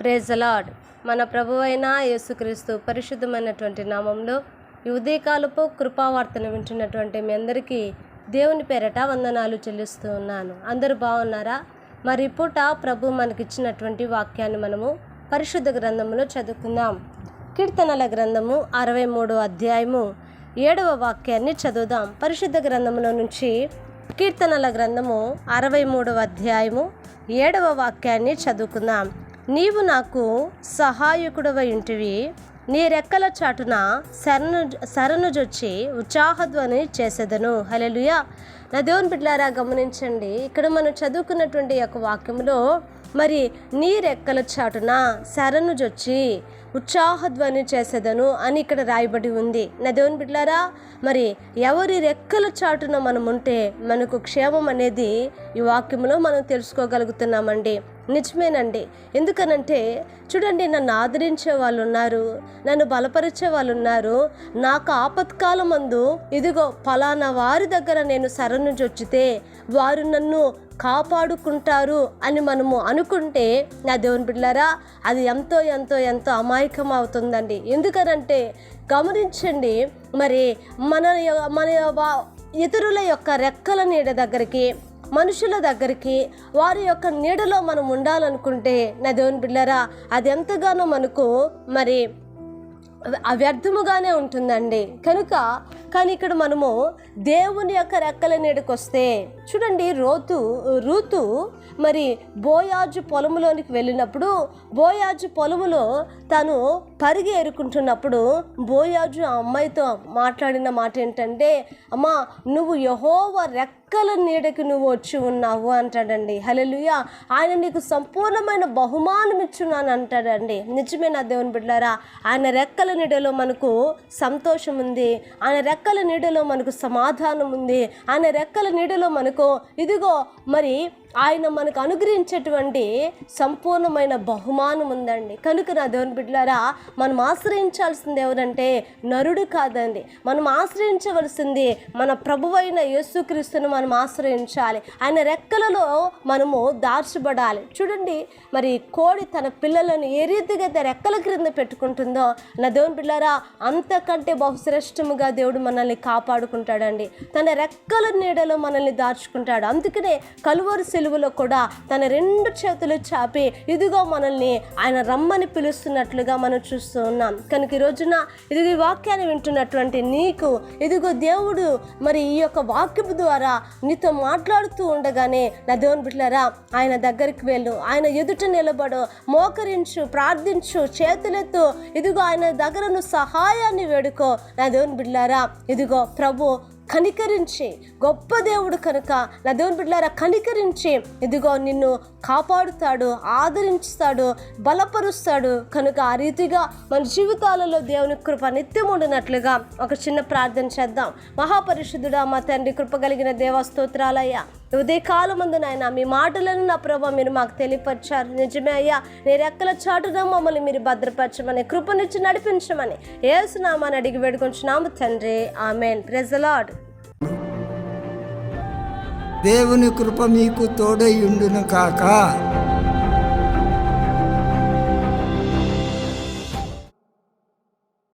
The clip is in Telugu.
ప్రేజలాడ్ మన ప్రభువైన యేసుక్రీస్తు పరిశుద్ధమైనటువంటి నామంలో ఈ ఉదయకాలపు కృపావార్తను వింటున్నటువంటి మీ అందరికీ దేవుని పేరట వందనాలు చెల్లిస్తూ ఉన్నాను. అందరూ బాగున్నారా? మరి పూట ప్రభు మనకిచ్చినటువంటి వాక్యాన్ని మనము పరిశుద్ధ గ్రంథములో చదువుకుందాం. కీర్తనల గ్రంథము అరవై మూడో అధ్యాయము ఏడవ వాక్యాన్ని చదువుదాం. పరిశుద్ధ గ్రంథములో నుంచి కీర్తనల గ్రంథము అరవై మూడవ అధ్యాయము ఏడవ వాక్యాన్ని చదువుకుందాం. నీవు నాకు సహాయకుడవై ఉంటివి నీ రెక్కల చాటున శరణు శరణుజొచ్చి ఉత్సాహధ్వని చేసేదను. హలెలుయా నా దేవుని బిడ్డారా గమనించండి. ఇక్కడ మనం చదువుకున్నటువంటి యొక్క వాక్యంలో మరి నీ రెక్కల చాటున శరణుజొచ్చి ఉత్సాహధ్వని చేసేదను అని ఇక్కడ రాయబడి ఉంది. నా దేవుని బిడ్డారా మరి ఎవరి రెక్కల చాటున మనం ఉంటే మనకు క్షేమం అనేది ఈ వాక్యంలో మనం తెలుసుకోగలుగుతున్నామండి. నిజమేనండి. ఎందుకనంటే చూడండి నన్ను ఆదరించే వాళ్ళు ఉన్నారు నన్ను బలపరిచే వాళ్ళు ఉన్నారు నాకు ఆపత్కాల మందు ఇదిగో ఫలానా వారి దగ్గర నేను శరణు చొచ్చితే వారు నన్ను కాపాడుకుంటారు అని మనము అనుకుంటే నా దేవుని బిడ్డారా అది ఎంతో ఎంతో ఎంతో అమాయకం అవుతుందండి ఎందుకనంటే గమనించండి మరి మన మన ఇతరుల యొక్క రెక్కల నీడ దగ్గరికి మనుషుల దగ్గరికి వారి యొక్క నీడలో మనం ఉండాలనుకుంటే నా దేవుని బిడ్డరా అది ఎంతగానో మనకు మరి అవ్యర్థముగానే ఉంటుందండి. కనుక కానీ ఇక్కడ మనము దేవుని యొక్క రెక్కల నీడకు వస్తే చూడండి రోతు రూతు మరి బోయాజు పొలములోనికి వెళ్ళినప్పుడు బోయాజు పొలములో తను పరిగి ఏరుకుంటున్నప్పుడు బోయాజు ఆ అమ్మాయితో మాట్లాడిన మాట ఏంటంటే అమ్మా నువ్వు యహోవ రెక్కల నీడకి నువ్వు వచ్చి ఉన్నావు అంటాడండి. హల్లెలూయా. ఆయన నీకు సంపూర్ణమైన బహుమానం ఇచ్చున్నాను అంటాడండి. నిజమే నా దేవుని బిడ్డారా ఆయన రెక్కల నీడలో మనకు సంతోషం ఉంది. ఆయన రెక్కల నీడలో మనకు సమాధానం ఉంది. ఆయన రెక్కల నీడలో మనకు ఇదిగో మరి ఆయన మనకు అనుగ్రహించేటువంటి సంపూర్ణమైన బహుమానం ఉందండి. కనుక నా దేవుని బిడ్డలారా మనం ఆశ్రయించాల్సింది ఎవరంటే నరుడు కాదండి. మనం ఆశ్రయించవలసింది మన ప్రభువైన యేసుక్రీస్తును మనం ఆశ్రయించాలి. ఆయన రెక్కలలో మనము దార్చబడాలి చూడండి మరి కోడి తన పిల్లలను ఏ రీతిగా రెక్కల క్రింద పెట్టుకుంటుందో నా దేవుని బిడ్డారా అంతకంటే బహుశ్రేష్టముగా దేవుడు మనల్ని కాపాడుకుంటాడండి. తన రెక్కల నీడలో మనల్ని దాచుకుంటాడు. అందుకనే కలువరు సెలువులో కూడా తన రెండు చేతులు చాపి ఇదిగో మనల్ని ఆయన రమ్మని పిలుస్తున్నట్లుగా మనం చూస్తూ ఉన్నాం. కనుక ఈ రోజున ఇదిగో ఈ వాక్యాన్ని వింటున్నటువంటి నీకు ఇదిగో దేవుడు మరి ఈ యొక్క వాక్యపు ద్వారా నీతో మాట్లాడుతూ ఉండగానే నా దేవుని బిడ్డలారా ఆయన దగ్గరికి వెళ్ళు. ఆయన ఎదుట నిలబడు మోకరించు ప్రార్థించు చేతులెత్తు. ఇదిగో ఆయన దగ్గర నువ్వు సహాయాన్ని వేడుకో. నా దేవుని బిడ్డలారా ఇదిగో ప్రభు కనికరించే గొప్ప దేవుడు కనుక నా దేవుని బిడ్డలారా కనికరించే ఇదిగో నిన్ను కాపాడుతాడు ఆదరించుతాడు బలపరుస్తాడు. కనుక ఆ రీతిగా మన జీవితాలలో దేవుని కృప నిత్యం ఉండినట్లుగా ఒక చిన్న ప్రార్థన చేద్దాం. మహాపరిషుద్ధుడా మా తండ్రి కృప కలిగిన దేవస్తోత్రాలయ్యా ఉదయకాలం ముందు నాయన మీ మాటలను నా ప్రభావ మీరు మాకు తెలియపరిచారు. నిజమే అయ్యా నీ రెక్కల చాటున మమ్మల్ని మీరు భద్రపరచమని కృపనిచ్చి నడిపించమని ఏసునామాని అడిగి వేడుకొంచున్నాము తండ్రి. ఆమెన్. ప్రెజలాడ్ దేవుని కృప మీకు తోడై ఉండును కాక.